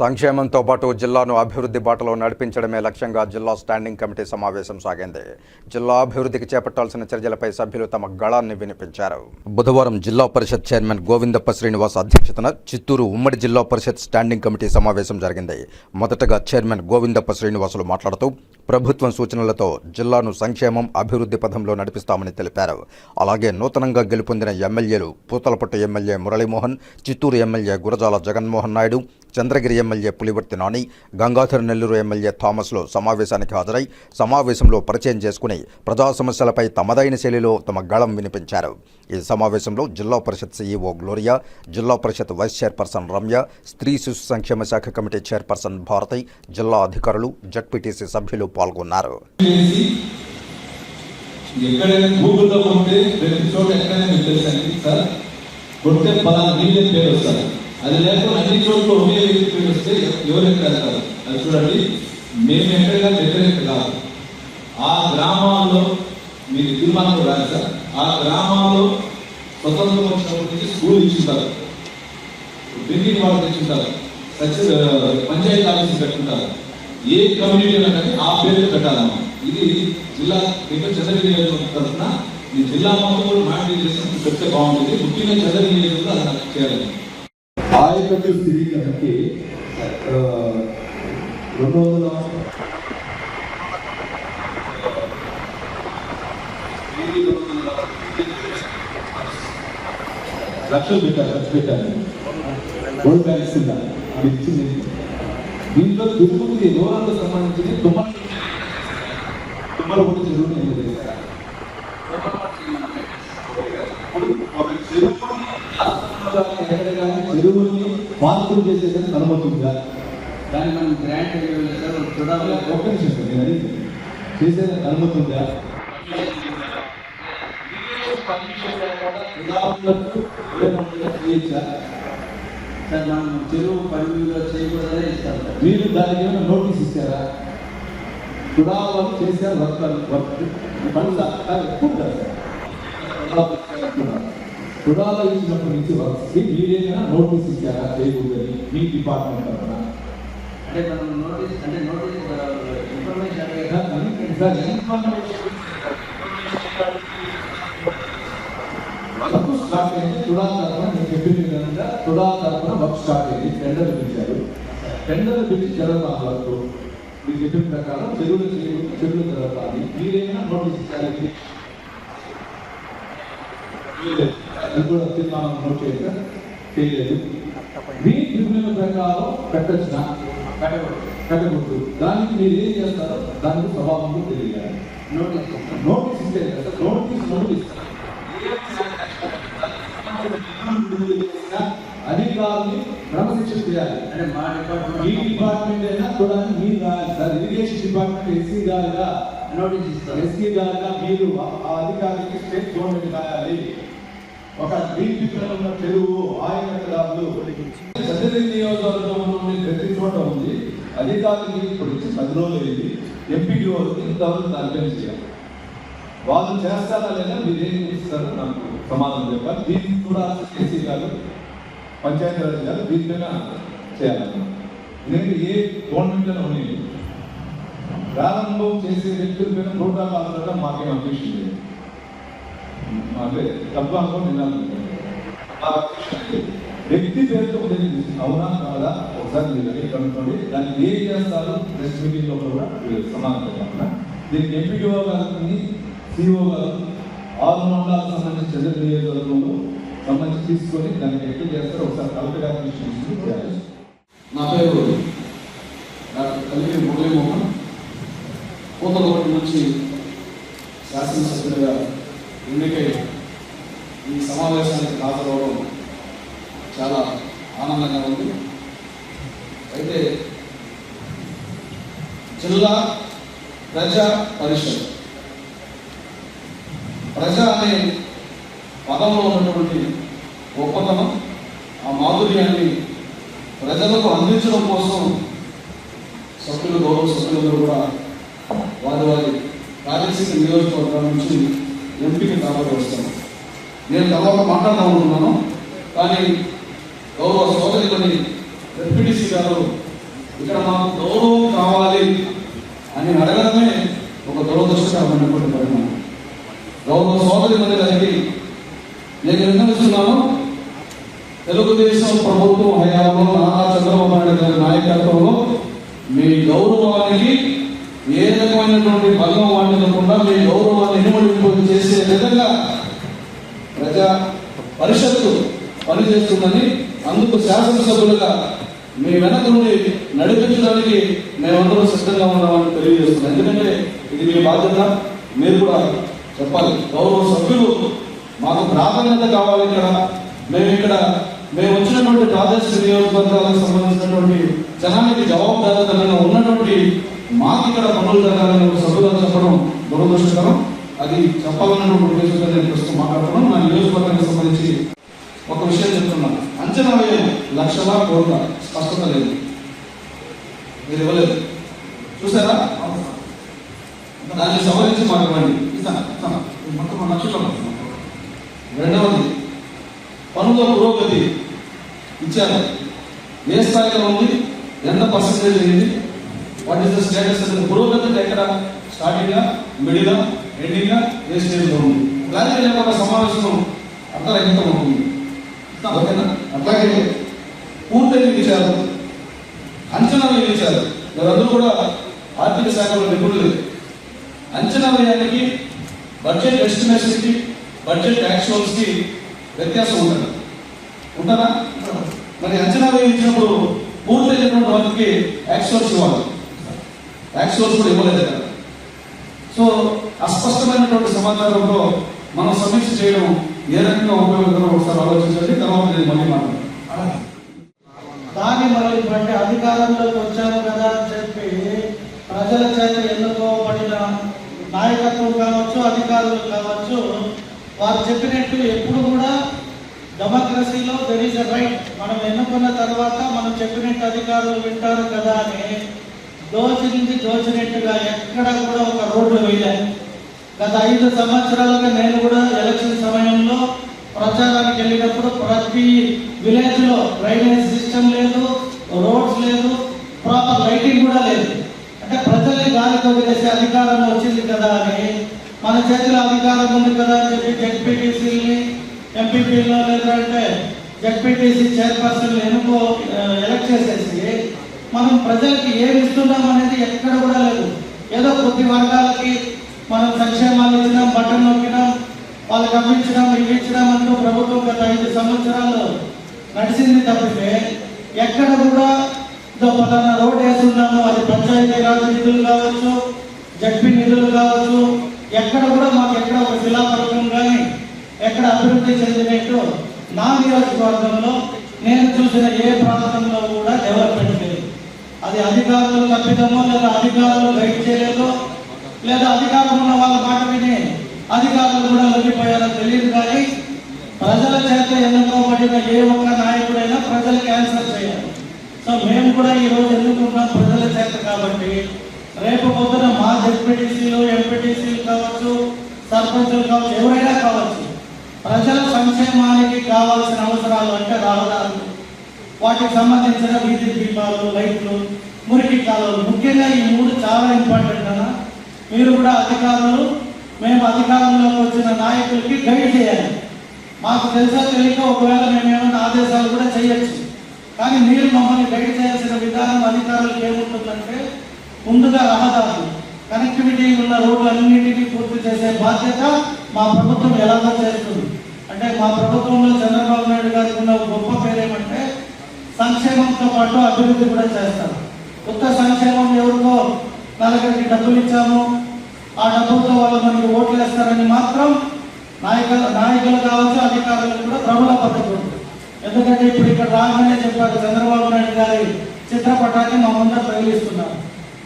సంక్షేమంతో పాటు జిల్లాను అభివృద్ధి బాటలో నడిపించడమే లక్ష్యంగా జిల్లా స్టాండింగ్ కమిటీ సమావేశం సాగింది. జిల్లా అభివృద్ధికి చేపట్టాల్సిన చర్యలపై సభ్యులు తమ గళాన్ని వినిపించారు. బుధవారం జిల్లా పరిషత్ చైర్మన్ గోవిందప్ప శ్రీనివాస్ అధ్యక్షతన చిత్తూరు ఉమ్మడి జిల్లా పరిషత్ స్టాండింగ్ కమిటీ సమావేశం జరిగింది. మొదటగా చైర్మన్ గోవిందప్ప శ్రీనివాసులు మాట్లాడుతూ ప్రభుత్వం సూచనలతో జిల్లాను సంక్షేమం అభివృద్ధి పథంలో నడిపిస్తామని తెలిపారు. అలాగే నూతనంగా గెలుపొందిన ఎమ్మెల్యేలు Puthalapattu MLA Muralimohan Chittoor MLA Gurajala Jaganmohan Naidu Chandragiri MLA MLA Pulivarthi Nani Gangadhar Nellore MLA థామస్లో సమావేశానికి హాజరై సమావేశంలో పరిచయం చేసుకుని ప్రజా సమస్యలపై తమదైన శైలిలో తమ గళం వినిపించారు. ఈ సమావేశంలో జిల్లా పరిషత్ సీఈఓ గ్లోరియా జిల్లా పరిషత్ వైస్ చైర్పర్సన్ రమ్య స్త్రీ శిశు సంక్షేమ శాఖ కమిటీ చైర్పర్సన్ భారతి జిల్లా అధికారులు జడ్పీటీసీ సభ్యులు పాల్గొన్నారు. ఎక్కడైనా గూగుల్లో ఉంటే ప్రతి చోట ఎక్కడైనా మీకు సార్ కొడితే పలానా పేరు వస్తారు. అది లేకుండా అన్ని చోట్ల ఒకే వ్యక్తి పేరు వస్తే ఎవరు ఎక్కడ అది చూడండి. మేము ఎక్కడగా వ్యతిరేక కాదు ఆ గ్రామాల్లో మీరు తీర్మానం రాదు సార్. ఆ గ్రామాల్లో స్వతంత్రం వచ్చినప్పటి నుంచి స్కూల్ ఇచ్చింటారు. డ్రింకింగ్ వాటర్ తెచ్చుంటారు సచివ పంచాయతీ ఆఫీస్ పెట్టుకుంటారు ఏ కమ్యూనిటీ కానీ ఆ పేరు పెట్టాలమ్మా ఇది జిల్లా ఇంకా చంద్రగిరి తరఫున ఈ జిల్లా మొత్తం కూడా మాట్లాడి చేసి చెప్తే బాగుంటుంది. ముఖ్యంగా చంద్రగిరి నియోజకవర్గం అలా చేయాలి. ఆయకట్టు స్థిరీకరణకి ఆ, రెండు వందల లక్షలు పెట్టారు ఖర్చు పెట్టారు గోల్డ్ బ్యాంక్స్ అది ఇచ్చింది. దీంట్లో తిరుపతి దూరాలకు సంబంధించి తుమ్మల తుమ్మల కూడా చెరువు నేను చెరువుని ఎక్కడ కానీ చెరువుని పార్కులు చేసేదానికి అనుమతి ఉందా దాన్ని మనం గ్రాంట్ చూడాలి ఒక్క నిమిషం సార్ నేను అడిగింది. చేసేదానికి అనుమతి ఉందా సార్ మనం చెరువు పరిమిలో చేయకూడదని ఇస్తాం మీరు దానికి ఏమైనా నోటీస్ ఇచ్చారా చుడాలు చేశారు వర్క్ వర్క్ పనులు ఎక్కువ కాదు సార్ చుడాలు ఇచ్చినప్పటి నుంచి వర్క్స్కి మీరేమైనా నోటీస్ ఇచ్చారా చేయకూడదని మీ డిపార్ట్మెంట్ తరఫున అంటే మనం నోటీస్ అంటే notice information sir information work start అయింది తుడా తరఫున నేను చెప్పిన విధంగా తుడా తరఫున వర్క్ స్టార్ట్ అయింది టెండర్ పిలిచారు టెండర్ పిలిచి జరగాలి వర్క్ మీరు చెప్పిన ప్రకారం చెరువులు చెరువులు చెరువులు జరగాలి మీరేమైనా నోటీస్ ఇచ్చారు చేయలేదు. అది కూడా తీర్మానం నోట్ చేయక చేయలేదు మీ ట్రిబ్యునల్ ప్రకారం పెట్టచ్చిన పెట్టకూడదు దానికి మీరు ఏం చేస్తారో దానికి స్వభావంలో తెలియాలి నోటీస్ నోటీస్ ఇస్తే కదా నోటీస్ నోటీస్ అధికారులు క్రమశిక్షణ చేయాలి అంటే మా ఈ డిపార్ట్మెంట్ డిపార్ట్మెంట్ అయినా చూడాలి మీరు రాయాలి సార్ ఇరిగేషన్ డిపార్ట్మెంట్ ఎస్సీ గారుగా నోటీస్ ఇస్తాం ఎస్సీ గారుగా మీరు ఆ అధికారికి స్టేట్ గవర్నమెంట్ రాయాలి. ఒక డీపీలో ఉన్న చెరువు ఆయనదారులు చంద్రగిరి నియోజకవర్గంలో ఉండే ప్రతి చోట ఉంది. అధికారికి ఇప్పుడు ఇచ్చి పది రోజులు అయింది. వాళ్ళు ఇంతవరకు అర్థం చేయాలి? వాళ్ళు చేస్తారా లేదా మీరు ఏం చేస్తారో? నాకు సమాధానం చెప్పాలి. దీనికి కూడా ఎస్సీ గారు పంచాయతీరాజ్ గారు దీనిపైన చేయాలన్నమాట. ఎందుకంటే ఏ గవర్నమెంట్లో ఉన్నాయి ప్రారంభం చేసే వ్యక్తుల పైన ప్రోటోకాల్ మాకేం అభిషేకం లేదు అంటే తప్పు అనుకోని వ్యక్తి పేరుతో తెలియదు అవునా? కాదా? ఒకసారి మీరు వెళ్ళి కనుక్కోండి. దాన్ని ఏం చేస్తారు? ప్రెస్ మీటింగ్లో కూడా మీరు సమాధానం చెప్పాలి దీనికి ఎంపీడీఓ గారిని సిఓ గారు ఆరు మండలాలకు సంబంధించి చంద్ర నియోజకవర్గంలో సంబంధించి తీసుకొని దానికి ఎట్లా చేస్తారు ఒకసారి కలెక్టర్ గారిని తీసుకుని నా పేరు డాక్టర్ కలిగిరి మురళీమోహన్. పూతలపట్టి నుంచి శాసనసభ్యులుగా ఎన్నికై ఈ సమావేశానికి హాజరవడం చాలా ఆనందంగా ఉంది. అయితే జిల్లా ప్రజా పరిషత్. ప్రజా అనే పదంలో ఉన్నటువంటి గొప్పతనం ఆ మాధుర్యాన్ని ప్రజలకు అందించడం కోసం సభ్యులు గౌరవ సభ్యులందరూ కూడా వారి వారి రాజకీయ నియోజకవర్గాల నుంచి ఎంపీకి కాబట్టి వస్తాను. నేను తర్వాత మాట్లాడదాం అనుకున్నాను కానీ గౌరవ సోదరులని డిప్యూటీసీ గారు ఇక్కడ మాకు గౌరవం కావాలి అని అడగడమే ఒక దురదృష్టకరమైనటువంటి పరిణామం. గౌరవ సోదరులని మందిరానికి నేను విన్నవిస్తున్నాను తెలుగుదేశం ప్రభుత్వం హయాంలో నారా చంద్రబాబు నాయుడు గారి నాయకత్వంలో మీ గౌరవానికి ఏ రకమైనటువంటి భంగం లేకుండా మీ గౌరవాన్ని ఇనుమడింపు చేసే విధంగా ప్రజా పరిషత్తు పనిచేస్తుందని అందుకు శాసనసభ్యులుగా మీ వెనక నుండి నడిపించడానికి మేమందరం సిద్ధంగా ఉన్నామని తెలియజేస్తున్నాం. ఎందుకంటే ఇది మీ బాధ్యత మీరు కూడా చెప్పాలి. గౌరవ సభ్యులు మాకు ప్రాధాన్యత కావాలి ఇక్కడ. మేము ఇక్కడ మేము వచ్చినటువంటి ప్రాదేశిక నియోజకవర్గాలకు సంబంధించినటువంటి జనానికి జవాబుదారితనంగా ఉన్నటువంటి మాకు ఇక్కడ పనులు జరగాలని ఒక సభ్యులు చెప్పడం దురదృష్టకరం. అది చెప్పాలన్నటువంటి ఉద్దేశంతో నేను ప్రస్తుతం మాట్లాడుతున్నాను. నా నియోజకవర్గానికి సంబంధించి ఒక విషయం చెప్తున్నాను. అంచనా వ్యయం లక్షల కోట్ల స్పష్టత లేదు. మీరు ఇవ్వలేదు. చూసారా? దాన్ని సవరించి మాట్లాడండి. ఇస్తాను ఇస్తాను. ఇది మొత్తం లక్షలు రెండవది పనుల పురోగతి ఇచ్చారు. ఏ స్థాయిలో ఉంది? ఎంత పర్సంటేజ్ అయింది? వాట్ ఈస్ ద స్టేటస్ అనేది పురోగతి ఎక్కడ స్టార్టింగ్ మిడిల్ ఎండింగ్ ఏ స్టేజ్లో ఉంది క్లారిటీ లేకుండా సమావేశం అర్థరహితం అవుతుంది ఓకేనా అట్లాగే పూర్తి ఇచ్చారు అంచనా వేయించారు మీరందరూ కూడా ఆర్థిక శాఖలో నిపుణులు అంచనా వేయడానికి బడ్జెట్ ఎస్టిమేషన్కి బడ్జెట్ యాక్చువల్స్కి వ్యత్యాసం ఉంటుంది ఉంటుందా మరి అంచనా వేయించినప్పుడు పూర్తయినటువంటి వాటికి యాక్చువల్స్ ఇవ్వాలి యాక్చువల్స్ కూడా ఇవ్వలేదు కదా. సో అస్పష్టమైనటువంటి సమాచారంలో మనం సమీక్ష చేయడం ఏ రకంగా ఉపయోగకరో ఒకసారి ఆలోచించండి తర్వాత నేను మళ్ళీ మాట్లాడతాను. దాన్ని మనం ఇటువంటి అధికారంలోకి వచ్చాము కదా అని చెప్పి ప్రజల చేత ఎన్నుకోబడిన నాయకత్వం కావచ్చు అధికారులు కావచ్చు వారు చెప్పినట్టు ఎప్పుడు కూడా డెమోక్రసీలో దెర్ ఈజ్ అ రైట్ మనం ఎన్నుకున్న తర్వాత మనం చెప్పినట్టు అధికారులు వింటారు కదా అని దోచినింది దోచినట్టుగా ఎక్కడ కూడా ఒక రోడ్డు వేయలేదు గత ఐదు సంవత్సరాలుగా నేను కూడా ఎలక్షన్ సమయంలో ప్రచారానికి వెళ్ళినప్పుడు ప్రతి విలేజ్లో డ్రైనేజ్ సిస్టమ్ లేదు రోడ్స్ లేదు ప్రాపర్ లైటింగ్ కూడా లేదు. అంటే ప్రజల్ని గాలితో వదిలేసే అధికారం వచ్చింది కదా అని మన చేతిలో అధికారం ఉంది కదా అని చెప్పి జెడ్పీటీసీని ఎంపీపీలో లేదంటే జెడ్పీటీసీ చైర్పర్సన్ ఎన్నుకో ఎలక్ట్ చేసేసి మనం ప్రజలకి ఏమి ఇస్తున్నాం అనేది ఎక్కడ కూడా లేదు. ఏదో కొద్ది వర్గాలకి మనం సంక్షేమాలు ఇచ్చినాం బట్టలు నొక్కినాం వాళ్ళకి అమ్మించడం ఇవ్వించడం అంటూ ప్రభుత్వం గత ఐదు సంవత్సరాలు నడిచింది తప్పితే ఎక్కడ కూడా ఇదో పలానా రోడ్ వేస్తున్నాము అది పంచాయతీ రాజ్ నిధులు కావచ్చు జడ్పీ నిధులు కావచ్చు. ఎక్కడ కూడా మాకు ఎక్కడ ఒక శిలాపరకం కానీ ఎక్కడ అభివృద్ధి చెందినట్టు నా నియోజకవర్గంలో నేను చూసిన ఏ ప్రాంతంలో కూడా డెవలప్మెంట్ లేదు. అది అధికారులు తప్పిదమో లేదా అధికారులు గైడ్ చేయలేదో లేదా అధికారం ఉన్న వాళ్ళ మాట విని అధికారులు కూడా లొంగిపోయారో తెలియదు కానీ ప్రజల చేత ఎన్నుకోబడిన ఏ ఒక్క నాయకుడైనా ప్రజలకు క్యాన్సర్ చేయాలి. సో మేము కూడా ఈరోజు ఎన్నుకున్నాం ప్రజల చేత కాబట్టి. రేపు పొద్దున మా జెడ్పీటీసీలు ఎంపీటీసీలు కావచ్చు సర్పంచులు కావచ్చు ఎవరైనా కావచ్చు ప్రజల సంక్షేమానికి కావాల్సిన అవసరాలు అంటే రావడానికి వాటికి సంబంధించిన విద్యుత్ దీపాలు లైట్లు మురికి కాలువలు. ముఖ్యంగా ఈ మూడు చాలా ఇంపార్టెంట్ అన్న. మీరు కూడా అధికారులు మేము అధికారంలోకి వచ్చిన నాయకులకి గైడ్ చేయాలి. మాకు తెలుసా తెలియక ఒకవేళ మేము ఏమైనా ఆదేశాలు కూడా చేయొచ్చు. కానీ మీరు మమ్మల్ని గైడ్ చేయాల్సిన విధానం అధికారులకు ఏముంటుందంటే ముందుగా రహదారులు. కనెక్టివిటీ ఉన్న రోడ్లన్నింటినీ పూర్తి చేసే బాధ్యత మా ప్రభుత్వం ఎలాగో చేస్తుంది? అంటే మా ప్రభుత్వంలో చంద్రబాబు నాయుడు గారికి ఉన్న గొప్ప పేరు ఏమంటే సంక్షేమంతో పాటు అభివృద్ధి కూడా చేస్తారు కొత్త సంక్షేమం ఎవరికో నలుగురికి డబ్బులు ఇచ్చాము ఆ డబ్బులతో వాళ్ళు మనకి ఓట్లు వేస్తారని మాత్రం నాయకులు నాయకులు కావచ్చు అధికారులు కూడా ప్రబల పద్ధతి ఎందుకంటే ఇప్పుడు ఇక్కడ రాగానే చెప్పారు చంద్రబాబు నాయుడు గారి చిత్రపటాన్ని మా ముందర తగిలిస్తున్నారు.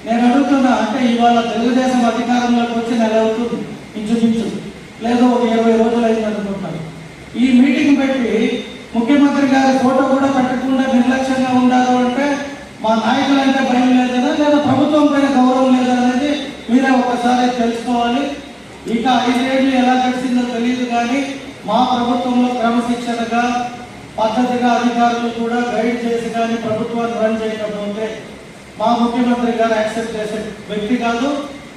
నేను అడుగుతున్నా అంటే ఇవాళ తెలుగుదేశం అధికారంలోకి వచ్చి నెల అవుతుంది ఇంచుమించు. లేదు ఒక ఇరవై రోజులు అయింది అనుకుంటాను ఈ మీటింగ్ పెట్టి ముఖ్యమంత్రి గారి ఫోటో కూడా పెట్టకుండా నిర్లక్ష్యంగా ఉన్నారు అంటే మా నాయకులంటే భయం లేదనా లేదా ప్రభుత్వం పైన గౌరవం లేదా అనేది మీరే ఒకసారి తెలుసుకోవాలి. ఇక ఐదేళ్ళు ఎలా గడిచిందో తెలియదు కానీ మా ప్రభుత్వంలో క్రమశిక్షణగా పద్ధతిగా అధికారులు కూడా గైడ్ చేసి కానీ ప్రభుత్వాన్ని రన్ చేయకపోతే మా ముఖ్యమంత్రి గారు యాక్సెప్ట్ చేసే వ్యక్తి కాదు.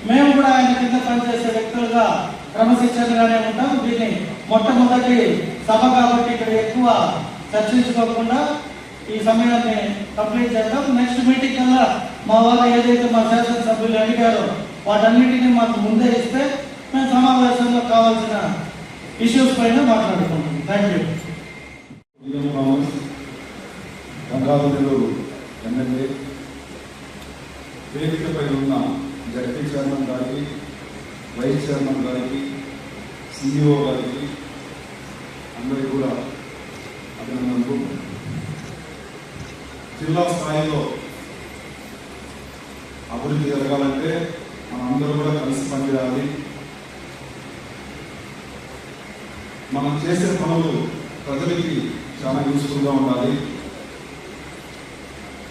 మేము కూడా ఆయన కింద పనిచేసే వ్యక్తులుగా క్రమశిక్షణగానే ఉంటాం. దీన్ని మొట్టమొదటి సభ కాబట్టి ఇక్కడ ఎక్కువ చర్చించుకోకుండా ఈ సమయాన్ని కంప్లీట్ చేద్దాం. నెక్స్ట్ మీటింగ్ కల్లా మా వాళ్ళు ఏదైతే మా శాసనసభ్యులు అడిగారో వాటన్నిటిని మాకు ముందే ఇస్తే మేము సమావేశంలో కావాల్సిన ఇష్యూస్ పైన మాట్లాడుకుంటాం. థ్యాంక్ యూ గంగాధరుడు ఎమ్మెల్యే వేదికపై ఉన్న జడ్పీ చైర్మన్ గారికి వైస్ చైర్మన్ గారికి సిఇఓ గారికి అందరికీ కూడా అభినందనలు. జిల్లా స్థాయిలో అభివృద్ధి జరగాలంటే మనందరూ అందరూ కూడా కలిసి పనిచేయాలి. మనం చేసే పనులు ప్రజలకి చాలా యూస్ఫుల్గా ఉండాలి.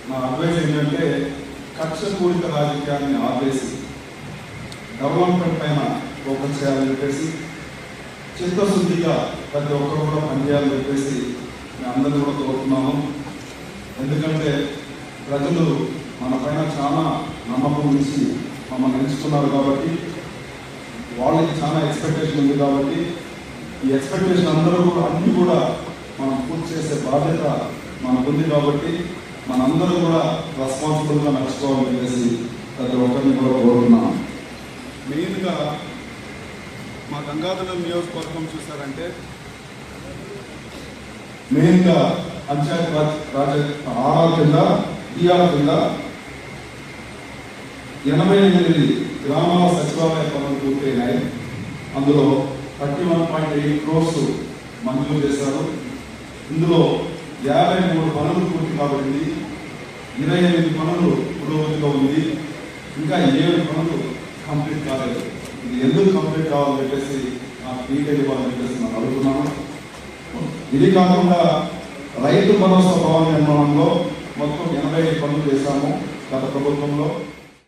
నా అడ్వైస్ ఏంటంటే కక్ష పూరిత రాజకీయాన్ని ఆపేసి డెవలప్మెంట్ పైన ఫోకస్ చేయాలని చెప్పేసి చిత్తశుద్ధిగా ప్రతి ఒక్కరు కూడా పనిచేయాలని చెప్పేసి మేము అందరినీ కూడా కోరుతున్నాము ఎందుకంటే ప్రజలు మన పైన చాలా నమ్మకం ఉంచి మమ్మల్ని ఎంచుకున్నారు కాబట్టి వాళ్ళకి చాలా ఎక్స్పెక్టేషన్ ఉంది కాబట్టి ఈ ఎక్స్పెక్టేషన్ అందరూ కూడా అన్ని కూడా మనం పూర్తి చేసే బాధ్యత మనకు ఉంది కాబట్టి మనందరూ కూడా రెస్పాన్సిబుల్గా నడుచుకోవాలని చెప్పేసి ప్రతి ఒక్కరిని కూడా కోరుతున్నాం. మెయిన్గా మా గంగాధర నియోజకవర్గం చూసారంటే మెయిన్గా పంచాయత్ రాజ్ ఆర్ఆర్ కింద ఈఆర్ కింద ఎనభై ఎనిమిది గ్రామాల సచివాలయ పనులు పూర్తయినాయి. అందులో thirty one point eight crores మంజూరు చేశారు. ఇందులో యాభై మూడు పనులు పూర్తి కాబట్టింది. ఇరవై ఎనిమిది పనులు పురోగతిలో ఉంది. ఇంకా ఏడు పనులు కంప్లీట్ కాలేదు. ఇది ఎందుకు కంప్లీట్ కావాలని చెప్పేసి నాకు డీటెయిల్ ఇవ్వాలని చెప్పేసి మనం అడుగుతున్నాను. ఇది కాకుండా రైతు భరోసా భవన నిర్మాణంలో మొత్తం ఎనభై ఐదు పనులు చేశాము గత ప్రభుత్వంలో.